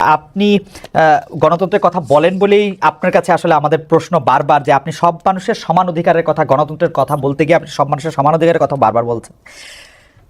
আপনি গণতন্ত্রের কথা বলেন বলেই আপনার কাছে আসলে আমাদের প্রশ্ন বারবার যে আপনি সব মানুষের সমান অধিকারের কথা, গণতন্ত্রের কথা বলতে গিয়ে আপনি সব মানুষের সমান অধিকারের কথা বারবার বলছেন।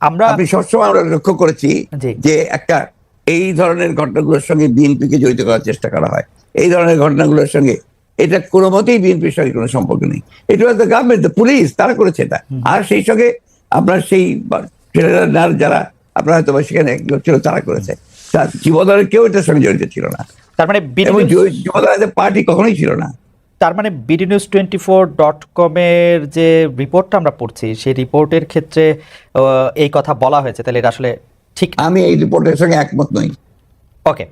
আমরা আপনি সবসময় আমরা লক্ষ্য করেছি যে একটা এই ধরনের ঘটনাগুলোর সঙ্গে বিএনপিকে জড়িত করার চেষ্টা করা হয়। এই ধরনের ঘটনাগুলোর সঙ্গে এটা কোনো মতেই বিএনপির সঙ্গে কোনো সম্পর্ক নেই। এটা দ্য গভর্নমেন্ট দ্য পুলিশ তারা করেছে এটা। আর সেই সঙ্গে আপনার সেই না- যারা আপনার হয়তো সেখানে ছিল তারা করেছে। তার জীবদলের কেউ এটার সঙ্গে জড়িত ছিল না। তার মানে যুবদলের পার্টি কখনোই ছিল না। তার মানে BD news twenty four dot কমের যে রিপোর্টটা আমরা পড়ছি সেই রিপোর্টের ক্ষেত্রে এই কথা বলা হয়েছে। তাহলে এটা আসলে ঠিক আমি এই রিপোর্টের সঙ্গে একমত নই। ওকে।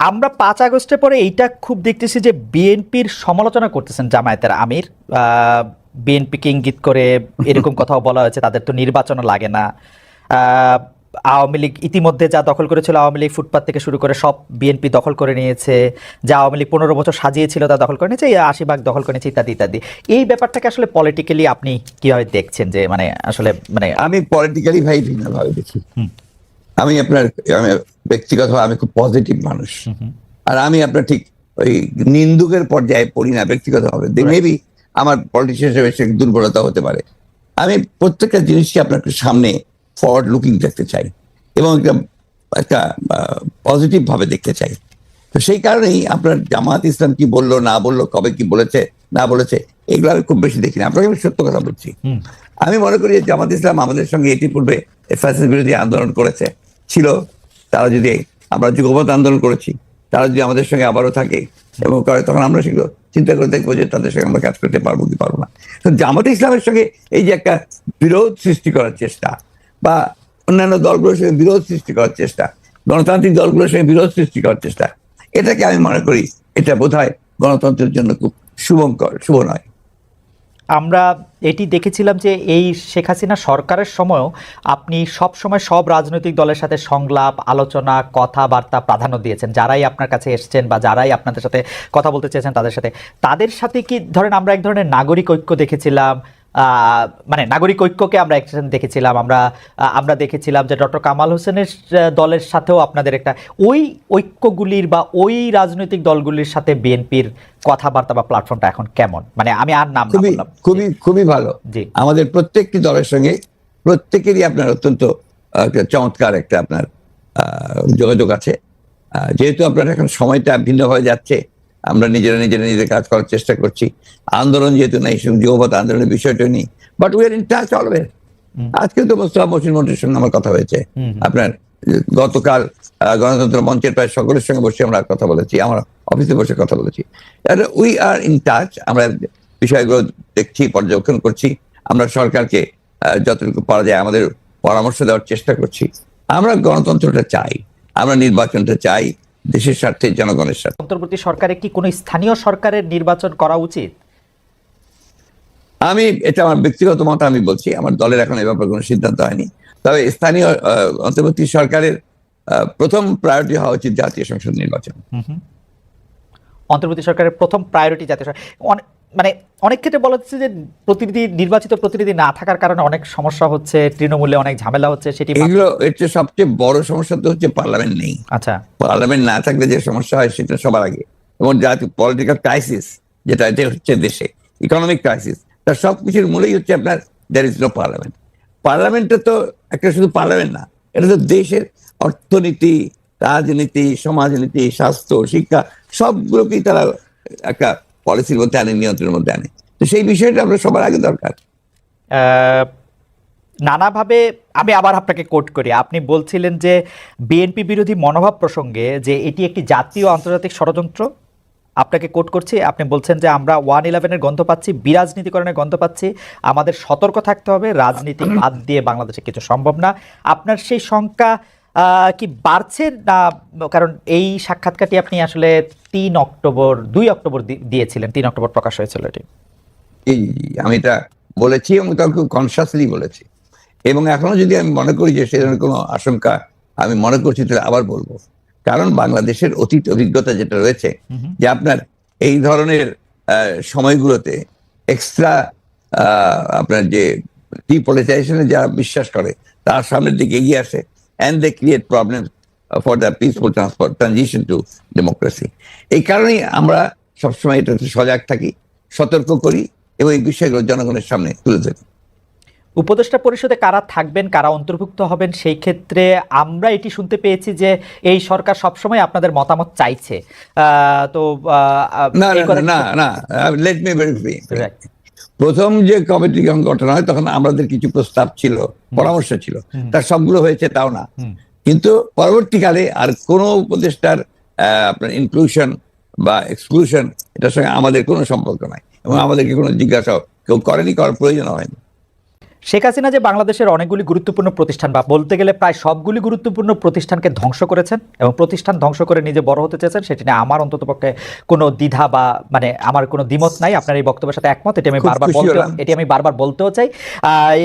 আমরা পাঁচ আগস্টের পরে এইটা খুব দেখতেছি যে বিএনপির সমালোচনা করতেছেন জামায়াতের আমির। বিএনপিকে ইঙ্গিত করে এরকম কথাও বলা হয়েছে তাদের তো নির্বাচনও লাগে না। আওয়ামী লীগ ইতিমধ্যে যা দখল করেছিল আওয়ামী লীগ ফুটপাত থেকে শুরু করে সব বিএনপি দখল করে নিয়েছে যা আওয়ামী লীগ পনেরো বছর সাজিয়েছিল তা দখল করে নিয়েছে এই আশি ভাগ দখল করে নিয়েছে ইত্যাদি ইত্যাদি। এই ব্যাপারটাকে আসলে পলিটিক্যালি আপনি কীভাবে দেখছেন যে মানে আসলে মানে আমি পলিটিক্যালি ভাই ভিন্নভাবে দেখি। আমি আপনার আমি ব্যক্তিগতভাবে আমি খুব পজিটিভ মানুষ। আর আমি আপনার ঠিক ওই নিন্দুকের পর্যায়ে পড়ি না ব্যক্তিগতভাবে। মেবি আমার পলিটিশিয়ান হিসেবে সে দুর্বলতা হতে পারে। আমি প্রত্যেকটা জিনিসকে আপনার সামনে ফরওয়ার্ড লুকিং দেখতে চাই এবং একটা একটা পজিটিভ ভাবে দেখতে চাই। তো সেই কারণেই আপনার জামাত ইসলাম কি বলল না বলল কবে কি বলেছে না বলেছে এগুলো আমি খুব বেশি দেখি না আপনাকে আমি সত্য কথা বলছি। আমি মনে করি যে জামাত ইসলাম আমাদের সঙ্গে এটি পূর্বে বিরোধী আন্দোলন করেছে। ছিল তারা যদি আমরা যুগপথ আন্দোলন করেছি তারা যদি আমাদের সঙ্গে আবারও থাকে এবং করে তখন আমরা সেগুলো চিন্তা করে দেখব যে তাদের সঙ্গে আমরা কাজ করতে পারব কি পারব না। তো জামাত ইসলামের সঙ্গে এই যে একটা বিরোধ সৃষ্টি করার চেষ্টা বা অন্যান্য দলগুলোর সঙ্গে বিরোধ সৃষ্টি করার চেষ্টা, গণতান্ত্রিক দলগুলোর সঙ্গে বিরোধ সৃষ্টি করার চেষ্টা, এটাকে আমি মনে করি এটা বোধহয় গণতন্ত্রের জন্য খুব শুভঙ্কর, শুভ নয়। আমরা এটি দেখেছিলাম যে এই শেখ হাসিনা সরকারের সময়ও আপনি সব সময় সব রাজনৈতিক দলের সাথে সংলাপ, আলোচনা, কথাবার্তা প্রাধান্য দিয়েছেন। যারাই আপনার কাছে এসছেন বা যারাই আপনাদের সাথে কথা বলতে চেয়েছেন তাদের সাথে। তাদের সাথে কি ধরেন আমরা এক ধরনের নাগরিক ঐক্য দেখেছিলাম মানে নাগরিক ঐক্যকে আমরা একসাথে দেখেছিলাম আমরা আমরা দেখেছিলাম যে ডক্টর কামাল হোসেনের দলের সাথেও আপনাদের একটা ওই ঐক্যগুলির বা ওই রাজনৈতিক দলগুলির সাথে বিএনপির কথাবার্তা বা প্ল্যাটফর্মটা এখন কেমন? মানে আমি আর নাম খুবই খুবই খুবই ভালো। জি। আমাদের প্রত্যেকটি দলের সঙ্গে প্রত্যেকেরই আপনার অত্যন্ত চমৎকার একটা আপনার যোগাযোগ আছে। যেহেতু আপনার এখন সময়টা ভিন্ন হয়ে যাচ্ছে আমরা নিজেরা নিজেরা নিজেদের কাজ করার চেষ্টা করছি। আন্দোলন যেহেতু নেই যুবপথ আন্দোলনের বিষয়টা নেই। But we are in touch always আজকে তো মোস্তফা মসিন মন্ত্রীর সঙ্গে আমার কথা হয়েছে। আপনার গতকাল গণতন্ত্র মঞ্চের প্রায় সকলের সঙ্গে বসে আমরা কথা বলেছি আমার অফিসে বসে কথা বলেছি। উই আর ইন টাচ আমরা বিষয়গুলো দেখছি পর্যবেক্ষণ করছি আমরা সরকারকে যতটুকু পারা যায় আমাদের পরামর্শ দেওয়ার চেষ্টা করছি। আমরা গণতন্ত্রটা চাই আমরা নির্বাচনটা চাই দেশের স্বার্থে জনগণের স্বার্থে। অন্তর্বর্তী সরকারে কি কোনো স্থানীয় সরকারের নির্বাচন করা উচিত? আমি এটা আমার ব্যক্তিগত মত আমি বলছি আমার দলের এখন এ ব্যাপারে কোনো সিদ্ধান্ত হয়নি। তবে স্থানীয় অন্তর্বর্তী সরকারের প্রথম প্রায়োরিটি হওয়া উচিত জাতীয় সংসদ নির্বাচন। অন্তর্বর্তী সরকারের প্রথম প্রায়োরিটি জাতীয় সরকার মানে অনেক ক্ষেত্রে বলা হচ্ছে যে প্রতিনিধি নির্বাচিত প্রতিনিধি না থাকার কারণে অনেক সমস্যা হচ্ছে তৃণমূলে অনেক ঝামেলা হচ্ছে সেটি এগুলো চেয়ে সবচেয়ে বড় সমস্যা তো হচ্ছে পার্লামেন্ট নেই। আচ্ছা। পার্লামেন্ট না থাকলে যে সমস্যা হয় সেটা সবার আগে। এবং জাতীয় পলিটিক্যাল ক্রাইসিস যেটা এটা হচ্ছে দেশে ইকোনমিক ক্রাইসিস তার সবকিছুর মূলেই হচ্ছে আপনার দ্যার ইজ নো পার্লামেন্ট পার্লামেন্টটা তো একটা শুধু পার্লামেন্ট না এটা তো দেশের অর্থনীতি রাজনীতি সমাজনীতি স্বাস্থ্য শিক্ষা সবগুলোকেই তারা একটা পলিসির মধ্যে আনে, নিয়ন্ত্রণের মধ্যে আনে। তো সেই বিষয়টা আমরা সবার আগে দরকার। নানাভাবে আমি আবার আপনাকে কোট করি। আপনি বলছিলেন যে বিএনপি বিরোধী মনোভাব প্রসঙ্গে যে এটি একটি জাতীয় আন্তর্জাতিক ষড়যন্ত্র। আপনাকে কোট করছি, আপনি বলছেন যে আমরা ওয়ান ইলেভেনের গন্ধ পাচ্ছি, বিরাজনীতিকরণের গন্ধ পাচ্ছি, আমাদের সতর্ক থাকতে হবে, রাজনীতি বাদ দিয়ে বাংলাদেশে কিছু সম্ভব না। আপনার সেই শঙ্কা কি বাড়ছে না কারণ এই সাক্ষাৎকারটি আপনি আসলে তিন অক্টোবর দুই অক্টোবর দিয়েছিলেন তিন অক্টোবর প্রকাশ হয়েছিল এটি। আমি এটা বলেছি এবং তাও খুব কনসিয়াসলি বলেছি। এবং এখনও যদি আমি মনে করি যে সে ধরনের কোনো আশঙ্কা আমি মনে করছি তাহলে আবার বলব। কারণ বাংলাদেশের অতীত অভিজ্ঞতা যেটা রয়েছে যে আপনার এই ধরনের সময়গুলোতে এক্সট্রা আপনার যে ডিপলিটাইজেশনে যারা বিশ্বাস করে তার সামনের দিকে এগিয়ে আসে and they create problem for the peaceful transfer transition to democracy এই কারণেই আমরা সবসময় এটাতে সজাগ থাকি সতর্ক করি এবং এই বিষয়গুলো জনগণের সামনে তুলে ধরি। উপদেষ্টা পরিষদে কারা থাকবেন কারা অন্তর্ভুক্ত হবেন সেই ক্ষেত্রে আমরা এটি শুনতে পেয়েছি যে এই সরকার সবসময় আপনাদের মতামত চাইছে। তো না না না লেট মি Right. প্রথম যে কমিটি যখন গঠন হয় তখন আমাদের কিছু প্রস্তাব ছিল পরামর্শ ছিল। তার সবগুলো হয়েছে তাও না। কিন্তু পরবর্তীকালে আর কোন উপদেষ্টার আহ, আপনার ইনক্লুশন বা এক্সক্লুশন এটার সঙ্গে আমাদের কোনো সম্পর্ক নাই। এবং আমাদেরকে কোনো জিজ্ঞাসা কেউ করেনি করার প্রয়োজন হয়নি। শেখ হাসিনা যে বাংলাদেশের অনেকগুলি গুরুত্বপূর্ণ প্রতিষ্ঠান বা বলতে গেলে প্রায় সবগুলি গুরুত্বপূর্ণ প্রতিষ্ঠানকে ধ্বংস করেছেন এবং প্রতিষ্ঠান ধ্বংস করে নিজে বড় হতে চেয়েছেন সেটি নিয়ে আমার অন্ততপক্ষে কোনো দ্বিধা বা মানে আমার কোনো দ্বিমত নাই। আপনার এই বক্তব্যের সাথে একমত এটি আমি বারবার বলতে এটি আমি বারবার বলতেও চাই।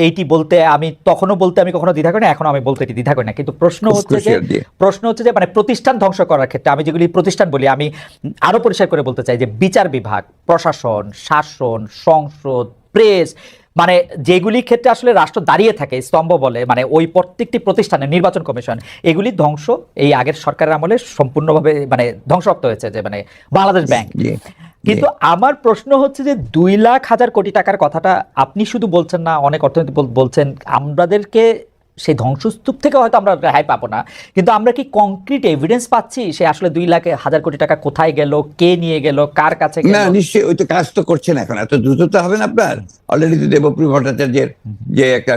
এইটি বলতে আমি তখনও বলতে আমি কখনো দ্বিধা করি না এখনও আমি বলতে এটি দ্বিধা করি না। কিন্তু প্রশ্ন হচ্ছে যে প্রশ্ন হচ্ছে যে মানে প্রতিষ্ঠান ধ্বংস করার ক্ষেত্রে আমি যেগুলি প্রতিষ্ঠান বলি আমি আরও পরিষ্কার করে বলতে চাই যে বিচার বিভাগ প্রশাসন শাসন সংসদ প্রেস মানে যেগুলি ক্ষেত্রে আসলে রাষ্ট্র দাঁড়িয়ে থাকে স্তম্ভ বলে মানে ওই প্রত্যেকটি প্রতিষ্ঠানে নির্বাচন কমিশন এগুলি ধ্বংস এই আগের সরকারের আমলে সম্পূর্ণভাবে মানে ধ্বংসপ্রাপ্ত হয়েছে যে মানে বাংলাদেশ ব্যাংক। কিন্তু আমার প্রশ্ন হচ্ছে যে দুই লাখ হাজার কোটি টাকার কথাটা আপনি শুধু বলছেন না অনেক অর্থনীতি বলছেন আমাদেরকে সেই ধ্বংসস্তূপ থেকে হয়তো আমরা রেহাই পাবো না। কিন্তু আমরা কি কংক্রিট এভিডেন্স পাচ্ছি? সে আসলে দুই লাখ হাজার কোটি টাকা কোথায় গেল? কে নিয়ে গেল? কার কাছে না নিশ্চয়ই ওই তো কাজ তো করছেন এখন। এত দ্রুত তো হবে না আপনার? অলরেডি তো দেবপ্রিয় ভট্টাচার্যের যে একটা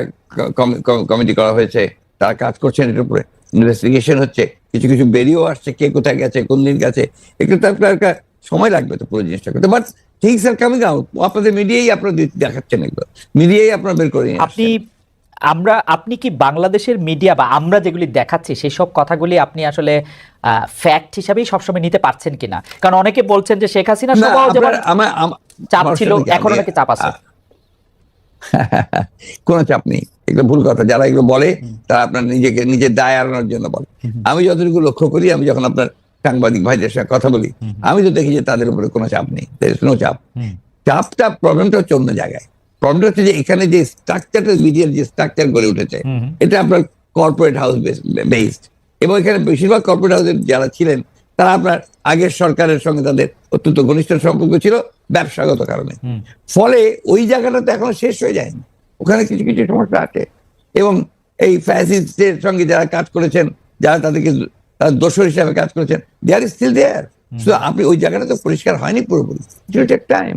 কমিটি করা হয়েছে তারা কাজ করছেন এটার উপরে। ইনভেস্টিগেশন হচ্ছে কিছু কিছু বেরিয়েও আসছে কে কোথায় গেছে কোন দিন গেছে। একটু তো আপনার একটা সময় লাগবে তো পুরো জিনিসটা করতে। But things are coming out আপনাদের মিডিয়াই আপনারা দেখাচ্ছেন এগুলো। মিডিয়াই আপনারা বের করে আপনি। আমরা আপনি কি বাংলাদেশের মিডিয়া বা আমরা যেগুলি দেখাচ্ছি সেই সব কথাগুলি আপনি আসলে ফ্যাক্ট হিসাবেই সবসময় নিতে পারছেন কিনা? কারণ অনেকে বলছেন যে শেখ হাসিনা চাপ ছিল সাথে এখনও নাকি চাপ আছে। কোনো চাপ নেই। এগুলো ভুল কথা। যারা এগুলো বলে তারা আপনার নিজেকে নিজের দায় এড়ানোর জন্য বলে। আমি যতটুকু লক্ষ্য করি আমি যখন আপনার সাংবাদিক ভাইদের সঙ্গে কথা বলি আমি তো দেখি যে তাদের উপরে কোনো চাপ নেই। নো চাপ। চাপটা প্রবলেমটা হচ্ছে অন্য জায়গায়। প্রবলেমটা হচ্ছে যে এখানে যে স্ট্রাকচারটা মিডিয়ার যে স্ট্রাকচার গড়ে উঠেছে এটা আপনার কর্পোরেট হাউস বেসড এবং এখানে বেশিরভাগ কর্পোরেট হাউসের যারা ছিলেন তারা আপনার আগের সরকারের সঙ্গে তাদের অত্যন্ত ঘনিষ্ঠ সম্পর্ক ছিল ব্যবসাগত কারণে। ফলে ওই জায়গাটা তো এখনও শেষ হয়ে যায়নি। ওখানে কিছু কিছু সমস্যা আছে। এবং এই ফ্যাসিস্টের সঙ্গে যারা কাজ করেছেন যারা তাদেরকে তার দোষর হিসাবে কাজ করেছেন দে আর স্টিল দেয়ার শুধু আপনি ওই জায়গাটা তো পরিষ্কার হয়নি পুরোপুরি। টাইম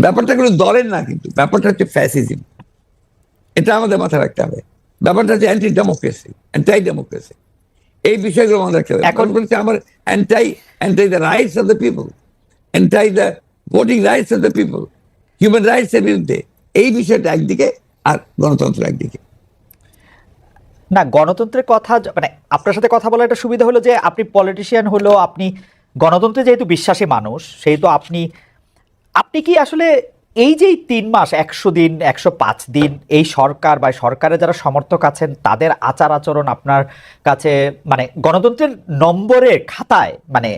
ব্যাপারটা কোনো দলের না কিন্তু ব্যাপারটা হচ্ছে ফ্যাসিজম এটা আমাদের মাথায় রাখতে হবে। ব্যাপারটা হচ্ছে অ্যান্টি ডেমোক্রেসি অ্যান্টাই ডেমোক্রেসি এই বিষয়গুলো আমাদের রাখতে হবে। এখন- বলছে আমার anti anti the rights of the people anti the voting rights of the people human rights এর বিরুদ্ধে। এই বিষয়টা একদিকে আর গণতন্ত্র একদিকে। না গণতন্ত্রের কথা মানে আপনার সাথে কথা বলার একটা সুবিধা হলো যে আপনি পলিটিশিয়ান হলো আপনি গণতন্ত্রে যেহেতু বিশ্বাসী মানুষ সেহেতু আপনি আপনি কি আসলে এই যে তিন মাস একশো দিন একশো পাঁচ দিন এই সরকার বা সরকারের যারা সমর্থক আছেন তাদের আচার আচরণ আপনার কাছে মানে গণতন্ত্রের নম্বরের খাতায় মানে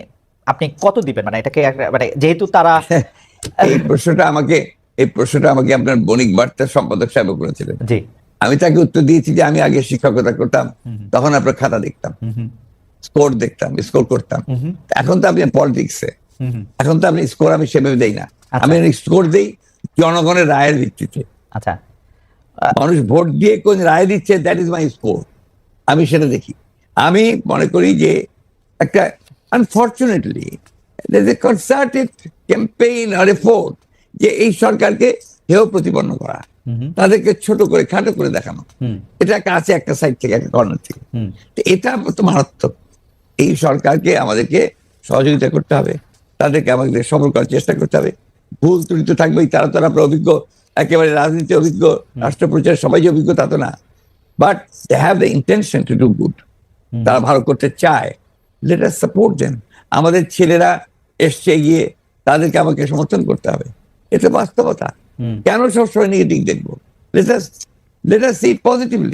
আপনি কত দিবেন? মানে এটাকে মানে যেহেতু তারা এই প্রশ্নটা আমাকে এই প্রশ্নটা আমাকে আপনার বণিক বার্তার সম্পাদক সাহেব করেছিলেন। জি। আমি তাকে উত্তর দিয়েছি যে আমি আগে শিক্ষকতা করতাম তখন আপনার খাতা দেখতাম স্কোর দেখতাম স্কোর করতাম। এখন তো আপনি পলিটিক্সে এখন তো আপনি স্কোর আমি সেভাবে দেই না। আমি স্কোর দেই জনগণের রায়ের ভিত্তিতে। আচ্ছা। মানুষ ভোট দিয়ে কোন রায় দিচ্ছে দ্যাট ইজ মাই স্কোর আমি সেটা দেখি। আমি মনে করি যে একটা আনফর্চুনেটলি কনসার্টেড ক্যাম্পেইন আর এফোর্ট যে এই সরকারকে হেয় প্রতিপন্ন করা তাদেরকে ছোট করে খাটো করে দেখানো। এটা একটা আছে একটা সাইড থেকে একটা কর্নার থেকে। তো এটা তো মারাত্মক। এই সরকারকে আমাদেরকে সহযোগিতা করতে হবে তাদেরকে আমাদের সফল করার চেষ্টা করতে হবে। ভুল ত্রুটি তো থাকবেই তারা তো আপনার অভিজ্ঞ একেবারে রাজনীতি অভিজ্ঞ রাষ্ট্র প্রচার সবাই যে অভিজ্ঞ তা তো না। But they have the intention to do good তারা ভালো করতে চায়। লেট আস সাপোর্ট দেন আমাদের ছেলেরা এসছে গিয়ে তাদেরকে আমাকে সমর্থন করতে হবে। এটা বাস্তবতা। কেন সবসময় নেগেটিভ দেখব? Let us let us see positively